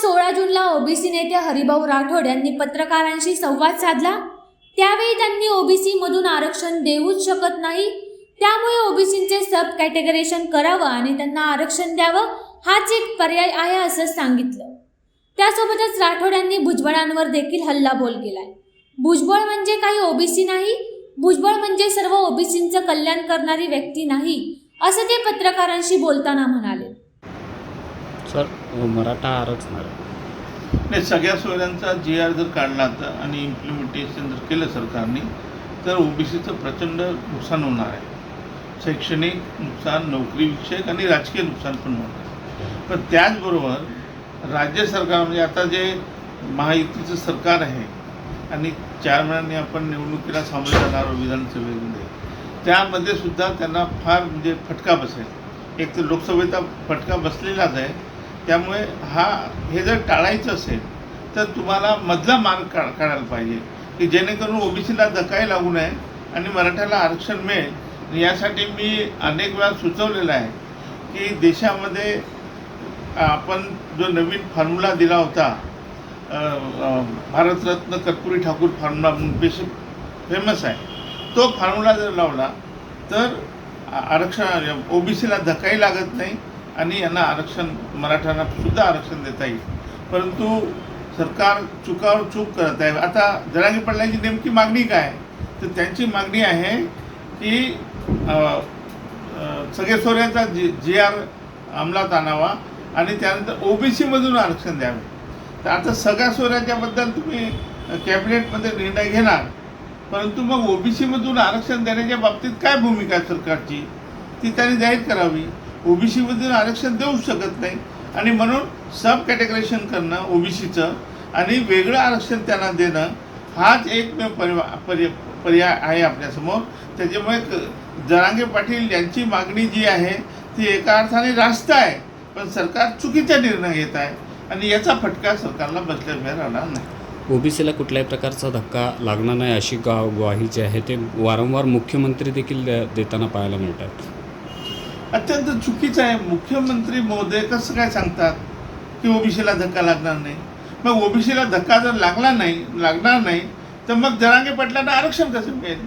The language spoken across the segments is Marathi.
सोळा जूनला ओबीसी नेते हरिभाऊ राठोड यांनी पत्रकारांशी संवाद साधला. त्यावेळी त्यांनी ओबीसी मधून आरक्षण देऊच शकत नाही. त्यामुळे ओबीसीचे सब कॅटेगरेशन करावं आणि त्यांना आरक्षण द्यावं हाच एक पर्याय आहे असं सांगितलं. त्यासोबतच राठोड यांनी भुजबळांवर देखील हल्लाबोल केलाय. भुजबळ म्हणजे काही ओबीसी नाही भुजबळ म्हणजे सर्व ओबीसींचं कल्याण करणारी व्यक्ती नाही असं ते पत्रकारांशी बोलताना म्हणाले. सर मराठा आरक्षणार नाही सगळ्या सोयऱ्यांचा जी आर जर काढला तर आणि इम्प्लिमेंटेशन जर केलं सरकारने तर ओबीसीचं प्रचंड नुकसान होणार आहे. शैक्षणिक नुकसान नोकरीविषयक आणि राजकीय नुकसान पण होणार आहे. पण त्याचबरोबर राज्य सरकार म्हणजे आता जे महायुतीचं सरकार आहे आणि चार महिन्यांनी आपण निवडणुकीला सामोरे जाणार आहोत विधानसभेमध्ये त्यामध्ये सुद्धा त्यांना फार म्हणजे फटका बसेल. एक तर लोकसभेचा फटका बसलेलाच आहे त्यामुळे हा हे जर टाळायचं असेल तर तुम्हाला मधला मार्ग का काढायला पाहिजे. की जेणेकरून ओबीसीला धकाही लागू नये आणि मराठ्याला आरक्षण मिळेल. यासाठी मी अनेक वेळा सुचवलेलं आहे की देशामध्ये आपण जो नवीन फॉर्म्युला दिला होता भारतरत्न कर्पुरी ठाकूर फॉर्म्युला म्हणून फेमस आहे. तो फॉर्म्युला जर लावला तर आरक्षण ओबीसीला धक्काही लागत नाही. आणि यांना आरक्षण मराठ्यांना सुद्धा आरक्षण देता येईल. परंतु सरकार चुकावर चूक करत आहे. आता जरागी पडल्याची नेमकी मागणी काय? तर त्यांची मागणी आहे की सगेसोऱ्यांचा जी जी आर अंमलात आणावा आणि त्यानंतर ओबीसीमधून आरक्षण द्यावे. तर आता सगळ्या सोऱ्याच्याबद्दल तुम्ही कॅबिनेटमध्ये निर्णय घेणार. परंतु मग ओबीसीमधून आरक्षण देण्याच्या बाबतीत काय भूमिका आहे सरकारची? ती त्यांनी जाहीर करावी. ओबीसीमधील आरक्षण देऊ शकत नाही. आणि म्हणून सब कॅटेगरेशन करणं ओबीसीचं आणि वेगळं आरक्षण त्यांना देणं हाच एकमेव परिवा पर्य पर्याय आहे आपल्यासमोर. त्याच्यामुळे जरांगे पाटील यांची मागणी जी आहे ती एका अर्थाने रास्त आहे. पण सरकार चुकीचा निर्णय घेत आहे. आणि याचा फटका सरकारला बसल्याशिवाय राहणार नाही. ओबीसीला कुठल्याही प्रकारचा धक्का लागणार नाही अशी गा ग्वाही जी आहे ते वारंवार मुख्यमंत्री देखील देताना पाहायला मिळतात. अत्यंत चुकीचं आहे. मुख्यमंत्री महोदय कसं काय सांगतात की ओबीसीला धक्का लागणार नाही? मग ओबीसीला धक्का जर लागला नाही लागणार नाही तर मग जरांगे पाटलांना आरक्षण कसं मिळेल?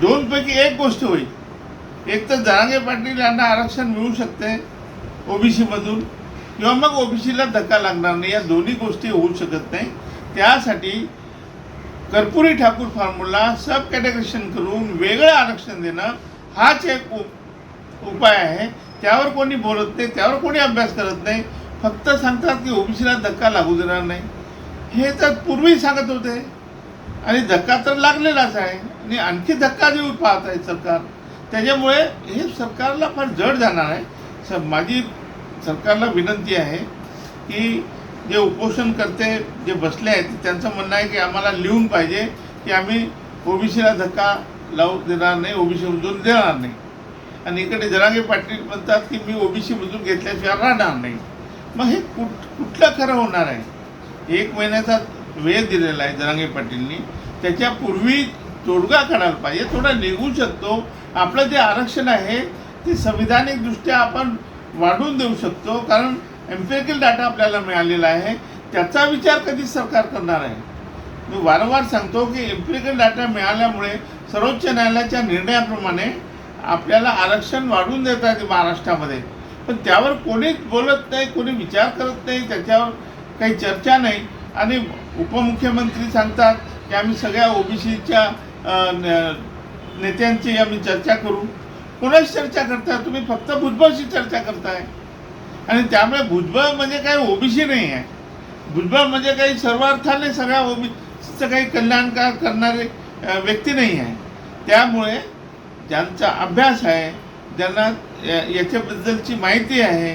दोनपैकी एक गोष्ट होईल. एक तर जरांगे पाटील यांना आरक्षण मिळू शकते ओबीसीमधून किंवा मग ओबीसीला धक्का लागणार नाही. या दोन्ही गोष्टी होऊ शकत नाही. त्यासाठी Karpoori Thakur formula sub categorisation करून वेगळं आरक्षण देणं हाच एक उपाय आहे त्यावर कोणी बोलत नाही त्यावर कोणी अभ्यास करत नाही फक्त सांगतात की ओबीसीला धक्का लागू देणार नाही. हे तर पूर्वी सांगत होते. आणि धक्का तर लागलेलाच आहे. आणि आणखी धक्का देऊ पाहत आहे सरकार. त्याच्यामुळे हे सरकारला फार जड जाणार आहे. स माझी सरकारला विनंती आहे की जे उपोषण करते जे बसले आहेत त्यांचं म्हणणं आहे की आम्हाला लिहून पाहिजे की आम्ही ओबीसीला धक्का लावू देणार नाही ओबीसीमधून देणार नाही. आणि इकडे जरांगे पाटील म्हणतात की मी ओबीसीमधून घेतल्याशिवाय राहणार नाही. मग हे कुठ कुठलं खरं होणार आहे? एक महिन्याचा वेळ दिलेला आहे जरांगे पाटीलनी. त्याच्यापूर्वी तोडगा काढायला पाहिजे थोडा निघू शकतो. आपलं जे आरक्षण आहे ते संविधानिकदृष्ट्या आपण वाढवून देऊ शकतो. कारण एम्पेरिकल डाटा आपल्याला मिळालेला आहे. त्याचा विचार कधी सरकार करणार आहे? मी वारंवार सांगतो की एम्पेरिकल डाटा मिळाल्यामुळे सर्वोच्च न्यायालयाच्या निर्णयाप्रमाणे आपल्याला आरक्षण वाढवून देता येते महाराष्ट्रामध्ये. पण त्यावर कोणीच बोलत नाही कोणी विचार करत नाही त्याच्यावर काही चर्चा नाही. आणि उपमुख्यमंत्री सांगतात की आम्ही सगळ्या ओबीसीच्या नेत्यांची आम्ही चर्चा करू. कोणाशी चर्चा करताय? तुम्ही फक्त भुजबळशी चर्चा करताय. आणि त्यामुळे भुजबळ म्हणजे काही ओबीसी नाही आहे. भुजबळ म्हणजे काही सर्वार्थाने सगळ्या ओबीसीचं काही कल्याणकार करणारे व्यक्ती नाही आहे. त्यामुळे ज्यांचा अभ्यास आहे ज्यांना या- याच्याबद्दलची माहिती आहे